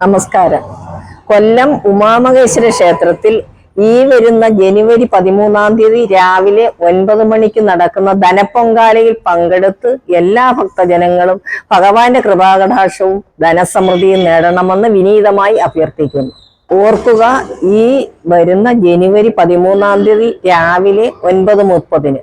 നമസ്കാരം. കൊല്ലം ഉമാമഹേശ്വര ക്ഷേത്രത്തിൽ ഈ വരുന്ന ജനുവരി പതിമൂന്നാം തീയതി രാവിലെ ഒൻപത് മണിക്ക് നടക്കുന്ന ധനപ്പൊങ്കാലയിൽ പങ്കെടുത്ത് എല്ലാ ഭക്തജനങ്ങളും ഭഗവാന്റെ കൃപാകടാക്ഷവും ധനസമൃദ്ധിയും നേടണമെന്ന് വിനീതമായി അഭ്യർത്ഥിക്കുന്നു. ഓർക്കുക ഈ വരുന്ന ജനുവരി പതിമൂന്നാം തീയതി രാവിലെ ഒൻപത് മുപ്പതിന്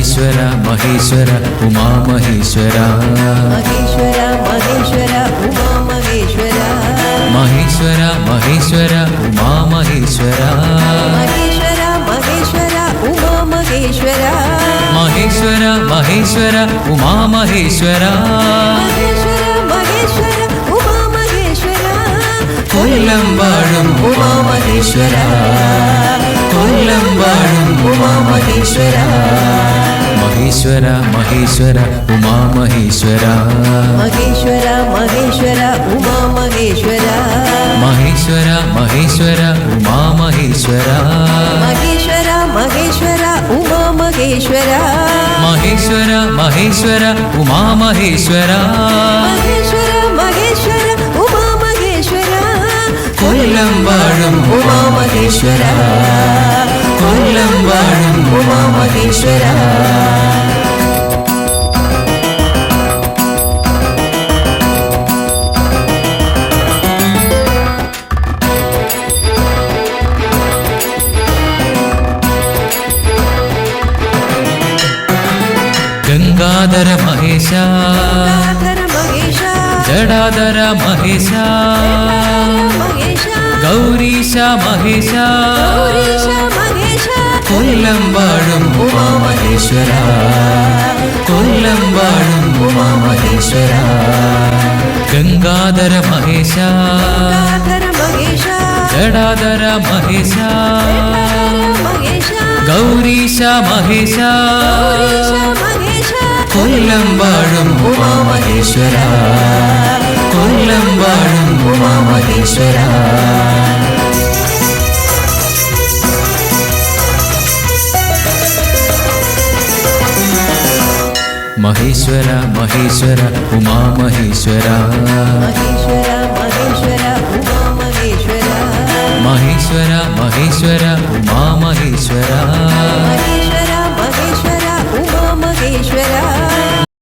മഹേശ്വര മഹേശ്വര ഉമാ മഹേശ്വര. മഹേശ്വര ഉമാ മഹേശ്വര. ഉമാ മഹേശ്വര. മഹേശ്വര മഹേശ്വര ഉമാ മഹേശ്വര. മഹേശ്വര മഹേശ്വര ഉമാമഹേശ്വര മഹേശ്വര. മഹേശ്വര ഉമാ മഹേശ്വര. കൊല്ലം വാഴും ഉമാമഹേശ്വര കൊല്ലം కొల్లంబాణం ఉమా మహేశ్వర. మహేశ్వర మహేశ్వర ఉమా మహేశ్వర. మహేశ్వర మహేశ్వర ఉమా మహేశ్వర. మహేశ్వర మహేశ్వర ఉమా మహేశ్వర. మహేశ్వర మహేశ్వర ఉమా మహేశ్వర. మహేశ్వర మహేశ్వర ఉమా మహేశ్వర. మహేశ్వర మహేశ్వర ఉమా మహేశ్వర. కొల్లంబాణం ఉమా మహేశ్వర కొల్లం వాణం ఉమామహేశ్వర గంగాధర మహేశ జడాధర మహేశ ഗൗരീശ മഹേശ. കൊല്ലം വാഴും ഉമാമഹേശ്വര. കൊല്ലം വാഴും ഉമാമഹേശ്വര. ഗംഗാധര മഹേശ. ജടാധര മഹേശ. ഗൗരീശ മഹേശ. കൊല്ലം വാഴും ഉമാമഹേശ്വര. கொல்லம் வாழும் உமாமகேஸ்வரா. மகேஸ்வரா மகேஸ்வரா உமா மகேஸ்வரா மகேஸ்வரா மகேஸ்வரா உமா மகேஸ்வரா மகேஸ்வரா மகேஸ்வரா உமா மகேஸ்வரா